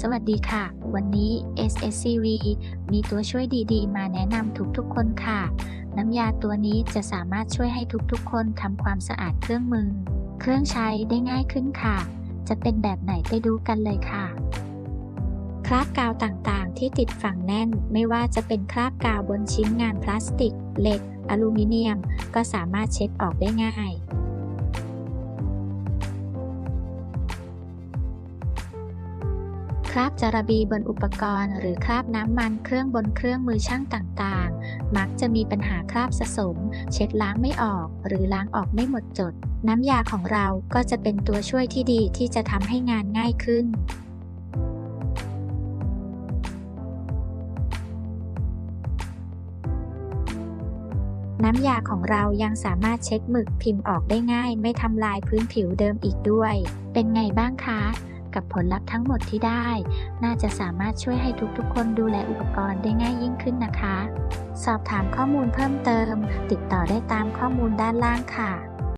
สวัสดีค่ะ วันนี้ SSCV มีตัวช่วยดีๆ มาแนะนำทุกๆคนค่ะ น้ำยาตัวนี้จะสามารถช่วยให้ทุกๆ คนทำความสะอาดเครื่องมือ เครื่องใช้ได้ง่ายขึ้นค่ะ จะเป็นแบบไหนไปดูกันเลยค่ะคราบกาวต่างๆ ที่ติดฝังแน่น ไม่ว่าจะเป็นคราบกาวบนชิ้นงานพลาสติก เหล็ก อลูมิเนียม ก็สามารถเช็ดออกได้ง่าย คราบจารบีบนอุปกรณ์ หรือคราบน้ำมันเครื่องบนเครื่องมือช่างต่างๆ มักจะมีปัญหาคราบสะสม เช็ดล้างไม่ออก หรือล้างออกไม่หมดจด น้ำยาของเราก็จะเป็นตัวช่วยที่ดีที่จะทำให้งานง่ายขึ้นน้ำยาของเรายังสามารถเช็ดหมึกพิมพ์ออกได้ง่าย ไม่ทำลายพื้นผิวเดิมอีกด้วย เป็นไงบ้างคะ กับผลลัพธ์ทั้งหมดที่ได้ น่าจะสามารถช่วยให้ทุกๆ คนดูแลอุปกรณ์ได้ง่ายยิ่งขึ้นนะคะ สอบถามข้อมูลเพิ่มเติม ติดต่อได้ตามข้อมูลด้านล่างค่ะ